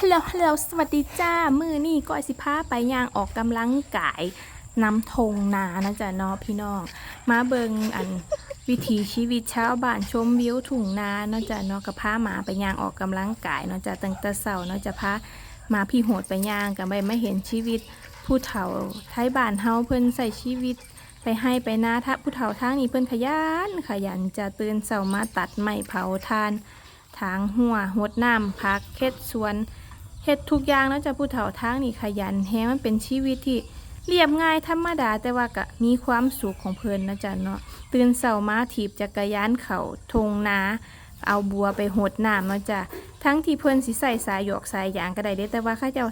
ฮัลโหลฮัลโหลสวัสดีจ้า มือนี่ก้อยสิพาไปย่างออกกำลังกายนำทงนานะจ๊ะเนาะพี่น้อง มาเบิงอันวิถีชีวิตชาวบ้านชมวิวทุ่งนาเนาะจ๊ะเนาะกับพาหมาไปย่างออกกำลังกายเนาะจ๊ะตั้งแต่เช้าเนาะจะพามาพี่โหดไปย่างกันไปไม่เห็นชีวิตผู้เฒ่าไทยบ้านเฮาเพิ่นใส่ชีวิตไปให้ไปนาถ้าผู้เฒ่าทางนี้เพิ่นขยันขยันจะตื่นเช้ามาตัดไม้เผาทาน ทางหัวหดน้ำพักเฮ็ดสวน เฮ็ดทุกอย่างแล้วจะผู้เฒ่าทางนี่ขยันแฮงมันเป็นชีวิตที่เรียบง่ายธรรมดาแต่ว่าก็มีความสุขของเพิ่นนะจ๊ะเนาะตื่นเช้ามาถีบจักรยานเขาทงนาเอาบัวไปหดน้ำเนาะจ้ะทั้งที่เพิ่นสิใส่สายหยอกสายยางก็ได้เด้แต่ว่าเขาเจ้า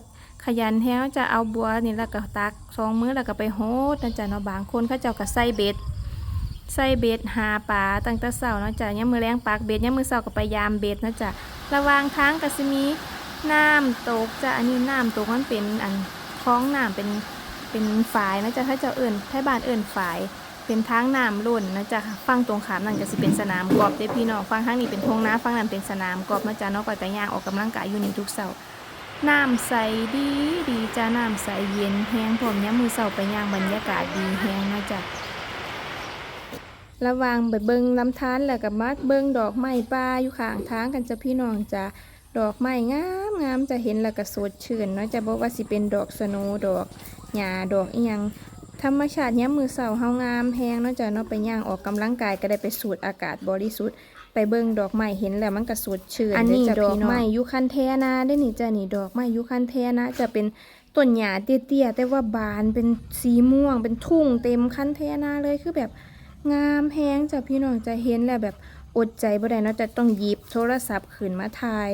ขยันแฮงจะเอาบัวนี่แล้วก็ตักสองมือแล้วก็ไปโหดนะจ๊ะเนาะบางคนเขาเจ้าก็ใส่เบ็ดใส่เบ็ดหาปลาตั้งแต่เช้าเนาะจ้ะยามมือแรงปากเบ็ดยามมือเช้าก็ไปยามเบ็ดนะจ้ะระวางทางก็สิมี น้ำตกจะอันนี้น้ำตกมันเป็นอันคล้องน้ำเป็นเป็นฝายนะจ๊ะถ้าเจ้าเอิ่นถ้าบ้านเอิ่นฝาย เป็นทางน้ำล้นนะจ๊ะฟังตรงขามนั่นก็สิเป็นสนามกอล์ฟเด้พี่น้องฟังทางนี้เป็นทงนาฟังนั้นเป็นสนามกอล์ฟนะจ๊ะนาก็จะย่างออกกำลังกายอยู่นี่ทุกเช้าน้ำใสดีดีจ้ะน้ำใสเย็นแห้งพร้อมยามมือเช้าไปย่างบรรยากาศดีแห้งนะจ๊ะระวางไปเบิงลำธารแล้วก็มาเบิงดอกไม้ป่าอยู่ข้างทางกันจะพี่น้องจ้ะ ดอกไม้งามงามจะเห็นแล้วก็สดชื่นเนาะจะบอกว่าสิเป็นดอกสโนว์ดอกหญ้าดอกอีหยังธรรมชาติเนี้ยามมือเสาเฮางามแฮงเนาะจ้ะเนาะไปย่างออกกำลังกายก็ได้ไปสูดอากาศบริสุทธิ์ไปเบิงดอกไม้เห็นแล้วมันก็สดชื่นอันนี้ดอกไม้ยุคันแทนาได้อนี่จ้ะนี่ดอกไม้ยุคันแทนะจะเป็นต้นหญ้าเตี้ยๆแต่ว่าบานเป็นสีม่วง เป็นทุ่งเต็มคันแทนาเลยคือแบบงามแฮงจ้ะพี่น้องจะเห็นแล้วแบบอดใจบ่ได้เนาะจะต้องหยิบโทรศัพท์ขึ้นมาถ่าย